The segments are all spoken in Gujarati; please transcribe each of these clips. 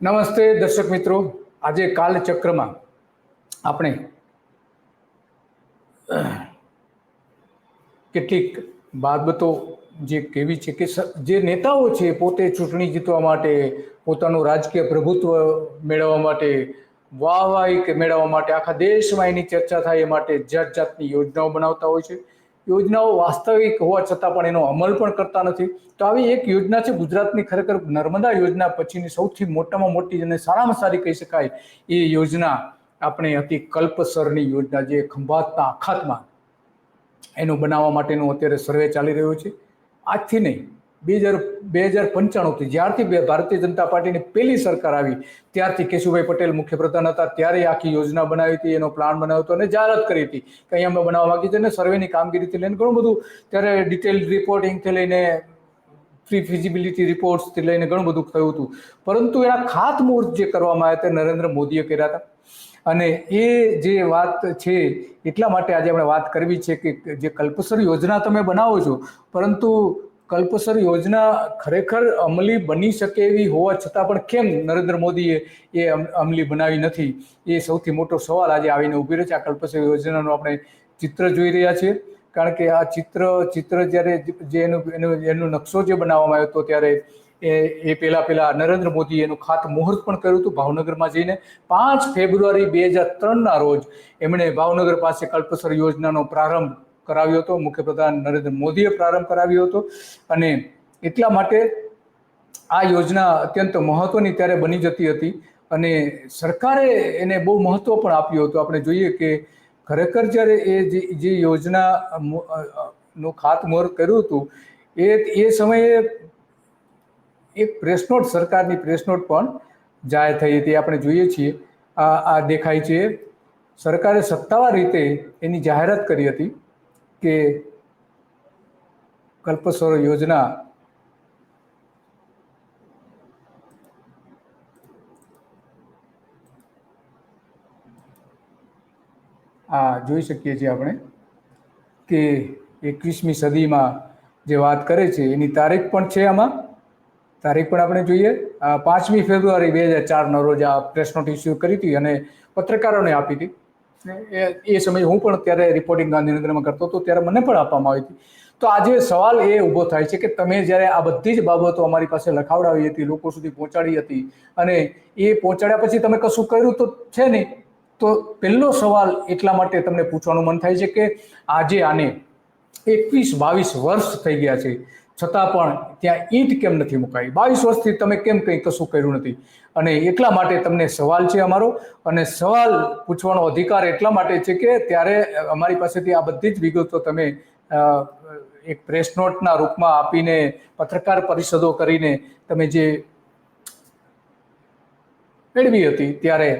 નમસ્તે દર્શક મિત્રો. આજે કાલચક્રમાં આપણે કેટલીક બાબતો જે કેવી છે કે જે નેતાઓ છે પોતે ચૂંટણી જીતવા માટે, પોતાનું રાજકીય પ્રભુત્વ મેળવવા માટે, વાહવાહી મેળવવા માટે આખા દેશમાં એની ચર્ચા થાય એ માટે જાત જાતની યોજનાઓ બનાવતા હોય છે. યોજનાઓ વાસ્તવિક હોવા છતાં પણ એનો અમલ પણ કરતા નથી. તો આવી એક યોજના છે, ગુજરાતની ખરેખર નર્મદા યોજના પછીની સૌથી મોટામાં મોટી અને સારામાં સારી કહી શકાય એ યોજના આપણે હતી કલ્પસરની યોજના જે ખંભાતના આખાતમાં એનું બનાવવા માટેનું અત્યારે સર્વે ચાલી રહ્યો છે. આજથી નહીં બે હજાર બે હજાર પંચાણુંથી જ્યારથી ભારતીય જનતા પાર્ટીની પહેલી સરકાર આવી, ત્યારથી કેશુભાઈ પટેલ મુખ્યપ્રધાન હતા, ત્યારે આખી યોજના બનાવી હતી, એનો પ્લાન બનાવ્યો હતો અને જાહેરાત કરી હતી કે અહીંયા અમે બનાવવા માંગીએ છીએ અને સર્વેની કામગીરીથી લઈને ઘણું બધું, ત્યારે ડિટેલ રિપોર્ટિંગથી લઈને પ્રી ફિઝિબિલિટી રિપોર્ટ્સથી લઈને ઘણું બધું થયું હતું. પરંતુ એના ખાતમુહૂર્ત જે કરવામાં આવ્યા તે નરેન્દ્ર મોદીએ કર્યા હતા. અને એ જે વાત છે, એટલા માટે આજે આપણે વાત કરવી છે કે જે કલ્પસર યોજના તમે બનાવો છો, પરંતુ કલ્પસર યોજના ખરેખર અમલી બની શકે એવી હોવા છતાં પણ કેમ નરેન્દ્ર મોદીએ એ અમલી બનાવી નથી? એ સૌથી મોટો સવાલ આજે આવીને ઊભી રહ્યો છે. આ કલ્પસર યોજનાનું આપણે ચિત્ર જોઈ રહ્યા છીએ. કારણ કે આ ચિત્ર ચિત્ર જ્યારે જે એનું એનું, એનો નકશો જે બનાવવામાં આવ્યો હતો ત્યારે એ એ પહેલાં પહેલાં નરેન્દ્ર મોદીએ એનું ખાત મુહૂર્ત પણ કર્યું હતું ભાવનગરમાં જઈને. પાંચ ફેબ્રુઆરી બે હજાર ત્રણના રોજ એમણે ભાવનગર પાસે કલ્પસર યોજનાનો પ્રારંભ કરાવ્યો હતો, મુખ્યપ્રધાન નરેન્દ્ર મોદીએ પ્રારંભ કરાવ્યો હતો. અને એટલા માટે આ યોજના અત્યંત મહત્વની ત્યારે બની જતી હતી. અને સરકારે એને બહુ મહત્વ પણ આપ્યું હતું. આપણે જોઈએ કે ખરેખર જ્યારે એ જે યોજના નું ખાતમુહૂર્ત કર્યું હતું, એ એ સમયે એક પ્રેસ નોટ, સરકારની પ્રેસ નોટ પણ જાહેર થઈ હતી. આપણે જોઈએ છીએ, આ આ દેખાય છે, સરકારે સત્તાવાર રીતે એની જાહેરાત કરી હતી. કે કલ્પસ્વરો યોજના આ જોઈ શકીએ છીએ આપણે કે એકવીસમી સદીમાં જે વાત કરે છે, એની તારીખ પણ છે આમાં. તારીખ પણ આપણે જોઈએ. પાંચમી ફેબ્રુઆરી બે હજાર ચારના રોજ આ પ્રેસ નોટ ઇસ્યુ કરી હતી અને પત્રકારોને આપી હતી. એ સમયે હું પણ ત્યારે રિપોર્ટિંગ ગાંધીનગરમાં કરતો હતો, ત્યારે મને પણ આપવામાં આવી હતી. તો આજે સવાલ એ ઊભો થાય છે કે તમે જ્યારે આ બધી જ બાબતો અમારી પાસે લખાવડાવી હતી, લોકો સુધી પહોંચાડી હતી અને એ પહોંચાડ્યા પછી તમે કશું કર્યું તો છે નહીં? તો પહેલો સવાલ એટલા માટે તમને પૂછવાનું મન થાય છે કે આજે આને એકવીસ બાવીસ વર્ષ થઈ ગયા છે. છતાં પણ ત્યાં ઈંટ કેમ નથી મુકાઈ? બાવીસ વર્ષથી તમે કેમ કંઈ કશું કર્યું નથી? અને એટલા માટે તમને સવાલ છે અમારો. અને સવાલ પૂછવાનો અધિકાર એટલા માટે છે કે ત્યારે અમારી પાસેથી આ બધી જ વિગતો તમે એક પ્રેસ નોટના રૂપમાં આપીને પત્રકાર પરિષદો કરીને તમે જે મેળવી હતી ત્યારે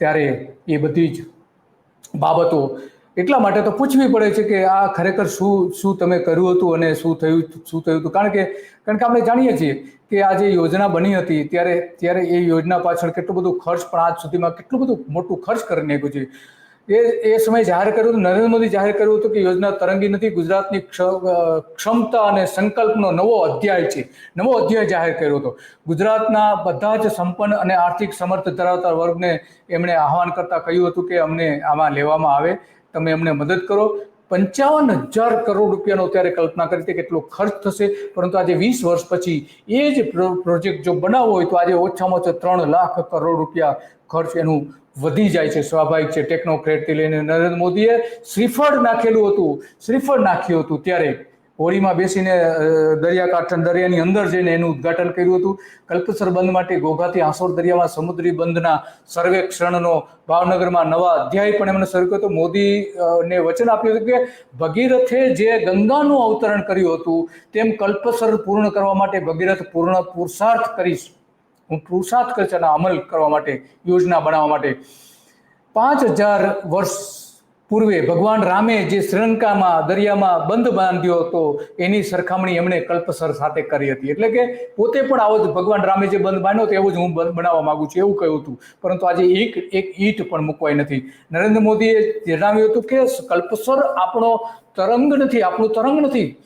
ત્યારે એ બધી જ બાબતો એટલા માટે તો પૂછવી પડે છે કે આ ખરેખર શું શું તમે કર્યું હતું અને શું થયું શું થયું હતું? કારણ કે કારણ કે આપણે જાણીએ છીએ કે આ જે યોજના બની હતી, ત્યારે ત્યારે એ યોજના પાછળ કેટલું બધું ખર્ચ પણ આજ સુધીમાં કેટલું બધું મોટું ખર્ચ કરી નાખ્યું છે. એ એ સમયે જાહેર કર્યું હતું, નરેન્દ્ર મોદી જાહેર કર્યું હતું કે યોજના તરંગી નથી, ગુજરાતની ક્ષ- ક્ષમતા અને સંકલ્પનો નવો અધ્યાય છે. નવો અધ્યાય જાહેર કર્યો હતો. ગુજરાતના બધા જ સંપન્ન અને આર્થિક સમર્થ ધરાવતા વર્ગને એમણે આહવાન કરતા કહ્યું હતું કે અમને આમાં લેવામાં આવે. તમે અમને મદદ કરો. પંચાવન હજાર કરોડ રૂપિયાનો ત્યારે કલ્પના કરી હતી કેટલો ખર્ચ થશે. પરંતુ આજે વીસ વર્ષ પછી એ જ પ્રો- પ્રોજેક્ટ જો બનાવવો હોય તો આજે ઓછામાં ઓછા ત્રણ લાખ કરોડ રૂપિયા ખર્ચ એનું વધી જાય છે. સ્વાભાવિક છે. ટેકનોક્રેટથી લઈને નરેન્દ્ર મોદીએ શ્રીફળ નાખેલું હતું. શ્રીફળ નાખ્યું હતું ત્યારે હોળીમાં બેસીને દરિયાકાંઠા દરિયાની અંદર જઈને એનું ઉદઘાટન કર્યું હતું. કલ્પસર બંધ માટે ઘોઘાથી આસોર દરિયામાં સમુદ્રી બંધના સર્વેક્ષણનો ભાવનગરમાં નવા અધ્યાય પણ એમણે શરૂ કર્યો હતો. મોદીને વચન આપ્યું હતું કે, ભગીરથે જે ગંગાનું અવતરણ કર્યું હતું, તેમ કલ્પસર પૂર્ણ કરવા માટે ભગીરથ પૂર્ણ પુરુષાર્થ કરીશ. હું પુરુષાર્થ કરીશ અમલ કરવા માટે યોજના બનાવવા માટે પાંચ હજાર વર્ષ પૂર્વે ભગવાન રામે જે શ્રીલંકામાં, દરિયામાં બંધ બાંધ્યો હતો, એની સરખામણી એમણે કલ્પસર સાથે કરી હતી. એટલે કે પોતે પણ આવો જ ભગવાન રામે જે બંધ બાંધ્યો હતો, એવું જ હું બંધ બનાવવા માંગુ છું, એવું કહ્યું હતું. પરંતુ આજે એક એક ઈંટ પણ મૂકવાઈ નથી. નરેન્દ્ર મોદીએ જણાવ્યું હતું કે કલ્પસર આપણો તરંગ નથી, આપણું તરંગ નથી.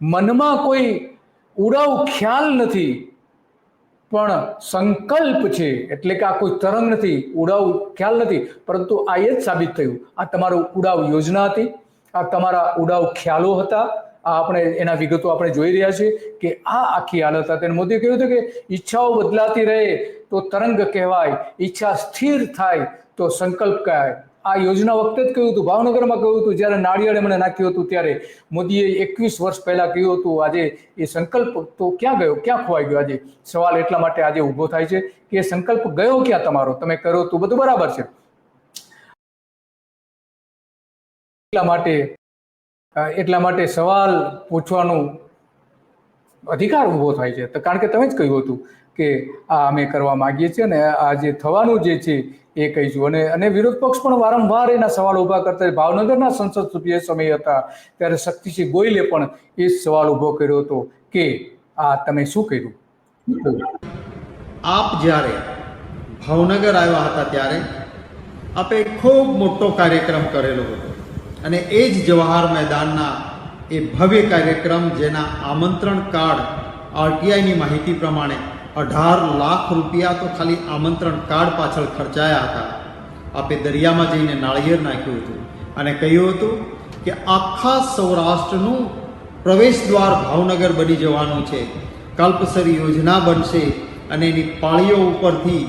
મનમાં કોઈ ઉડાવ ખ્યાલ નથી. પણ સંકલ્પ છે, એટલે કે આ કોઈ તરંગ નથી, ઉડાવ ખ્યાલ નથી, પરંતુ આ એ જ સાબિત થયું. આ તમારું ઉડાવ યોજના હતી, આ તમારા ઉડાવ ખ્યાલો હતા, આ આપણે એના વિગતો આપણે જોઈ રહ્યા છીએ કે આ આખી હાલત હતી. અને મોદીએ કહ્યું હતું કે ઈચ્છાઓ બદલાતી રહે તો તરંગ કહેવાય, ઈચ્છા સ્થિર થાય તો સંકલ્પ કહેવાય. આ યોજના વખતે જ કહ્યું હતું, ભાવનગરમાં કહ્યું હતું, જ્યારે નાળિયેર એમણે નાખ્યું હતું, ત્યારે મોદીએ એકવીસ વર્ષ પહેલા કહ્યું હતું, આજે એ સંકલ્પ તો ક્યાં ગયો, ક્યાં ખોવાઈ ગયો આજે? સવાલ એટલા માટે આજે ઊભો થાય છે કે સંકલ્પ ગયો ક્યાં તમારો? તમે કરો તો બધું બરાબર છે. એટલા માટે એટલા માટે સવાલ પૂછવાનું અધિકાર ઊભો થાય છે. કારણ કે તમે જ કહ્યું હતું કે આ અમે કરવા માંગીએ છીએ અને આ જે થવાનું જે છે એ કહીશું અને અને વિરોધ પક્ષ પણ વારંવાર એના સવાલ ઊભા કરતા ભાવનગરના સંસદ સભ્ય સમય હતા ત્યારે શક્તિસિંહ ગોયલે પણ એ સવાલ ઊભો કર્યો હતો કે, આ તમે શું કર્યું? આપ જ્યારે ભાવનગર આવ્યા હતા ત્યારે આપે ખૂબ મોટો કાર્યક્રમ કરેલો હતો. અને એ જ જવાહર મેદાનના એ ભવ્ય કાર્યક્રમ જેના આમંત્રણ કાર્ડ આરટીઆઈની માહિતી પ્રમાણે અઢાર લાખ રૂપિયા તો ખાલી આમંત્રણ કાર્ડ પાછળ ખર્ચાયા હતા. આપે દરિયામાં જઈને નાળિયેર નાખ્યું હતું અને કહ્યું હતું કે આખા સૌરાષ્ટ્રનું પ્રવેશ દ્વાર ભાવનગર બની જવાનું છે. કલ્પસરી યોજના બનશે અને એની પાળીઓ ઉપરથી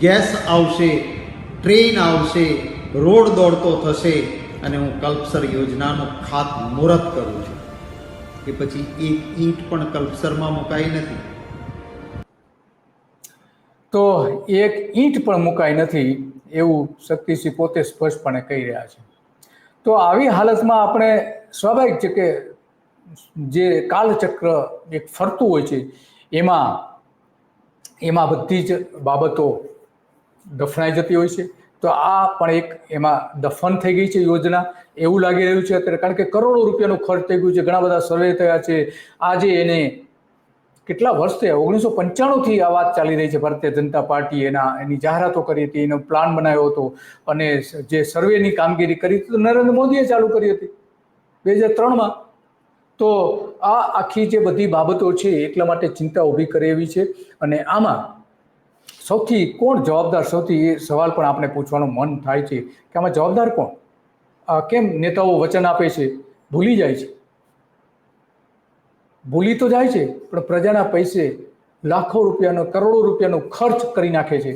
ગેસ આવશે, ટ્રેન આવશે, રોડ દોડતો થશે અને હું કલ્પસર યોજનાનું ખાતમુહૂર્ત કરું છું. કે પછી એક ઈંટ પણ કલ્પસરમાં મુકાઈ નથી. તો એક ઈંટ પણ મુકાઈ નથી એવું શક્તિસિંહ પોતે સ્પષ્ટપણે કહી રહ્યા છે. તો આવી હાલતમાં આપણે સ્વાભાવિક છે કે જે કાલચક્ર એક ફરતું હોય છે, એમાં એમાં બધી જ બાબતો દફનાઈ જતી હોય છે. તો આ પણ એક એમાં દફન થઈ ગઈ છે યોજના. એવું લાગી રહ્યું છે અત્યારે, કારણ કે કરોડો રૂપિયાનું ખર્ચ થઈ ગયું છે. ઘણા બધા સર્વે થયા છે. આજે એને કેટલા વર્ષ થયા ઓગણીસો પંચાણુંથી આ વાત ચાલી રહી છે ભારતીય જનતા પાર્ટી એના, એની જાહેરાતો કરી હતી, એનો પ્લાન બનાવ્યો હતો અને જે સર્વેની કામગીરી કરી હતી નરેન્દ્ર મોદીએ ચાલુ કરી હતી બે હજાર ત્રણમાં. તો આ આખી જે બધી બાબતો છે એટલા માટે ચિંતા ઊભી કરે એવી છે અને આમાં સૌથી, કોણ જવાબદાર સૌથી એ સવાલ પણ આપણે પૂછવાનું મન થાય છે કે આમાં જવાબદાર કોણ? કેમ નેતાઓ વચન આપે છે? ભૂલી જાય છે. ભૂલી તો જાય છે, પણ પ્રજાના પૈસે લાખો રૂપિયાનો, કરોડો રૂપિયાનો ખર્ચ કરી નાખે છે.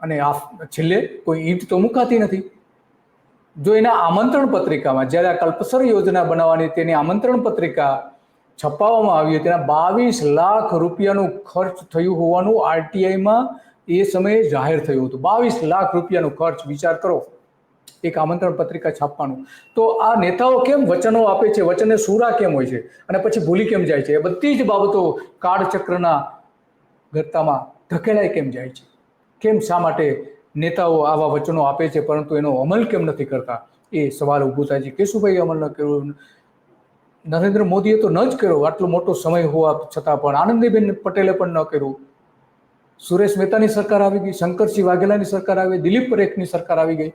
અને આ છેલ્લે કોઈ ઈંટ તો મુકાતી નથી. જો એના આમંત્રણ પત્રિકામાં, જ્યારે આ કલ્પસર યોજના બનાવવાની તેની આમંત્રણ પત્રિકા છપાવવામાં આવી તેના બાવીસ લાખ રૂપિયાનું ખર્ચ થયું હોવાનું આરટીઆઈમાં એ સમયે જાહેર થયું હતું. બાવીસ લાખ રૂપિયાનો ખર્ચ વિચાર કરો. એક આમંત્રણ પત્રિકા છાપવાનું તો આ નેતાઓ કેમ વચનો આપે છે? વચને સુરા કેમ હોય છે? અને પછી ભૂલી કેમ જાય છે? એ બધી જ બાબતો કાળચક્રના ગત્તામાં ધકેલાય કેમ જાય છે? કેમ શા માટે નેતાઓ આવા વચનો આપે છે, પરંતુ એનો અમલ કેમ નથી કરતા? એ સવાલ ઊભો થાય છે. કેશુભાઈ અમલ ન કર્યો નરેન્દ્ર મોદીએ તો ન જ કર્યો. આટલો મોટો સમય હોવા છતાં પણ આનંદીબેન પટેલે પણ ન કર્યું. સુરેશ મહેતાની સરકાર આવી ગઈ, શંકરસિંહ વાઘેલાની સરકાર આવી, દિલીપ પરેખની સરકાર આવી ગઈ.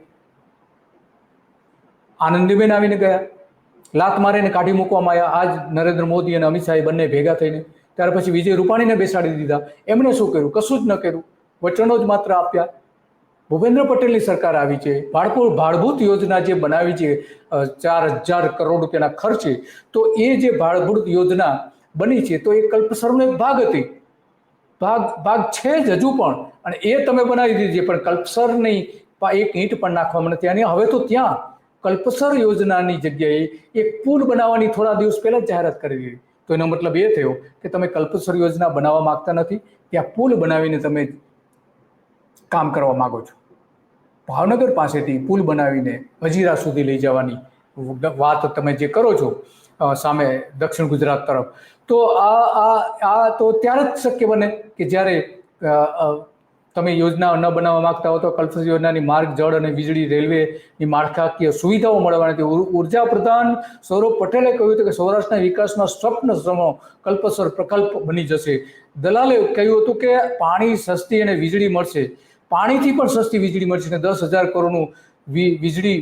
આનંદીબેન આવીને ગયા. લાત મારીને કાઢી મૂકવામાં આવ્યા. આજ નરેન્દ્ર મોદી અને અમિત શાહ બંને ભેગા થઈને ત્યાર પછી વિજય રૂપાણીને બેસાડી દીધા. એમણે શું કર્યું? કશું જ ન કર્યું. વચનો જ માત્ર આપ્યા. ભૂપેન્દ્ર પટેલની સરકાર આવી છે. બાળકો ભાડભૂત યોજના જે બનાવી છે ચાર હજાર કરોડ રૂપિયાના ખર્ચે, તો એ જે ભાડભૂત યોજના બની છે, તો એ કલ્પસરનો એક ભાગ હતી. ભાગ ભાગ છે જ હજુ પણ. અને એ તમે બનાવી દીધી પણ કલ્પસરની એક ઈંટ પણ નાખવામાં નથી. અને હવે તો ત્યાં કલ્પસર યોજનાની જગ્યાએ એક પુલ બનાવવાની થોડા દિવસ પહેલા જાહેરાત કરી દીધી. તો એનો મતલબ એ થયો કે તમે કલ્પસર યોજના બનાવવા માંગતા નથી, ત્યાં પુલ બનાવીને તમે કામ કરવા માંગો છો. ભાવનગર પાસેથી પુલ બનાવીને હજીરા સુધી લઈ જવાની વાત તમે જે કરો છો સામે દક્ષિણ ગુજરાત તરફ. તો આ આ આ તો ત્યારે જ શક્ય બને કે જ્યારે તમે યોજનાઓ ન બનાવવા માંગતા હો તો કલ્પસ યોજનાની માર્ગ, જળ અને વીજળી રેલવેની માળખાકીય સુવિધાઓ મળવાની હતી. ઊર્જા પ્રધાન સૌરભ પટેલે કહ્યું હતું કે સૌરાષ્ટ્રના વિકાસના સ્વપ્ન સમો કલ્પસર પ્રકલ્પ બની જશે. દલાલે કહ્યું હતું કે પાણી સસ્તી અને વીજળી મળશે. પાણીથી પણ સસ્તી વીજળી મળશે અને દસ હજાર કરોડનું વીજળી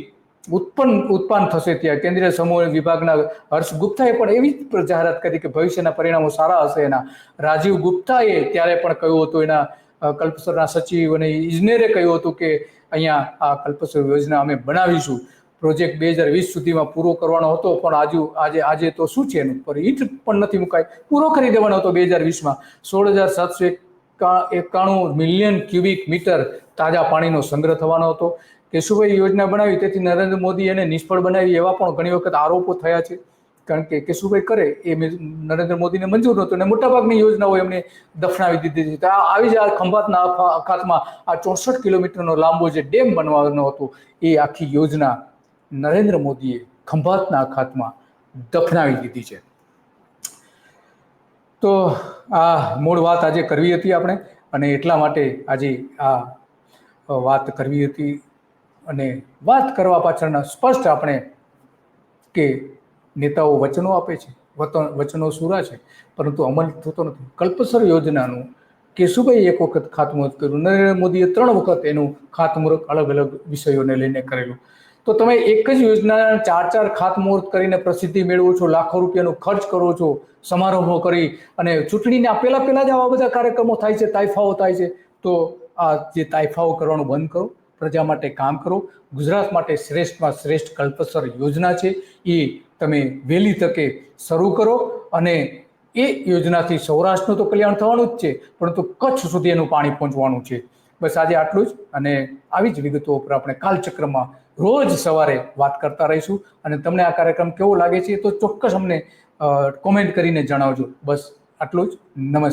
ઉત્પન્ન ઉત્પન્ન થશે ત્યાં. કેન્દ્રીય સમૂહ વિભાગના હર્ષ ગુપ્તાએ પણ એવી જ જાહેરાત કરી કે ભવિષ્યના પરિણામો સારા હશે એના. રાજીવ ગુપ્તાએ ત્યારે પણ કહ્યું હતું એના કલ્પસરના સચિવ અને ઇજનેરે કહ્યું હતું કે અહીંયા આ કલ્પસર યોજના અમે બનાવીશું. પ્રોજેક્ટ બે હજાર વીસ સુધીમાં પૂરો કરવાનો હતો, પણ આજુ, આજે આજે તો શું છે એનું? પર ઈટ પણ નથી મુકાય. પૂરો કરી દેવાનો હતો બે હજાર વીસમાં. સોળ હજાર સાતસો એકા- એકાણું મિલિયન ક્યુબિક મીટર તાજા પાણીનો સંગ્રહ થવાનો હતો. કેશુભાઈ યોજના બનાવી, તેથી નરેન્દ્ર મોદી એને નિષ્ફળ બનાવી એવા પણ ઘણી વખત આરોપો થયા છે. કારણ કે કેશુભાઈ કરે એ નરેન્દ્ર મોદીને મંજૂર નહોતું અને મોટાભાગની યોજનાઓ એમને દફનાવી દીધી હતી આ આવી જ આ ખંભાતના અખા- અખાતમાં આ ચોસઠ કિલોમીટરનો લાંબો જે ડેમ બનવાનો હતો, એ આખી યોજના નરેન્દ્ર મોદીએ ખંભાતના અખાતમાં દફનાવી દીધી છે. તો આ મૂળ વાત આજે કરવી હતી આપણે અને એટલા માટે આજે આ વાત કરવી હતી અને વાત કરવા પાછળના સ્પષ્ટ આપણે કે નેતાઓ વચનો આપે છે, વતન, વચનો સુરા છે, પરંતુ અમલ થતો નથી. કલ્પસર યોજનાનું કેશુભાઈ એક વખત ખાતમુહૂર્ત કર્યું. નરેન્દ્ર મોદીએ ત્રણ વખત એનું ખાતમુહૂર્ત અલગ અલગ વિષયોને લઈને કરેલું. તો તમે એક જ યોજનાના ચાર ચાર ખાતમુહૂર્ત કરીને પ્રસિદ્ધિ મેળવો છો, લાખો રૂપિયાનો ખર્ચ કરો છો, સમારોહો કરી અને ચૂંટણીના પહેલા પહેલા જ આવા બધા કાર્યક્રમો થાય છે તાઇફાઓ થાય છે, તો આ જે તાઇફાઓ કરવાનું બંધ કરો. પ્રજા માટે કામ કરો. ગુજરાત માટે શ્રેષ્ઠમાં શ્રેષ્ઠ કલ્પસર યોજના છે. એ તમે વહેલી તકે શરૂ કરો અને એ યોજનાથી સૌરાષ્ટ્રનું તો કલ્યાણ થવાનું જ છે, પરંતુ કચ્છ સુધી એનું પાણી પહોંચવાનું છે. બસ આજે આટલું જ અને આવી જ વિગતો ઉપર આપણે કાલચક્રમાં રોજ સવારે વાત કરતા રહીશું. અને તમને આ કાર્યક્રમ કેવો લાગે છે તો ચોક્કસ અમને કોમેન્ટ કરીને જણાવજો. બસ આટલું જ. નમસ્તે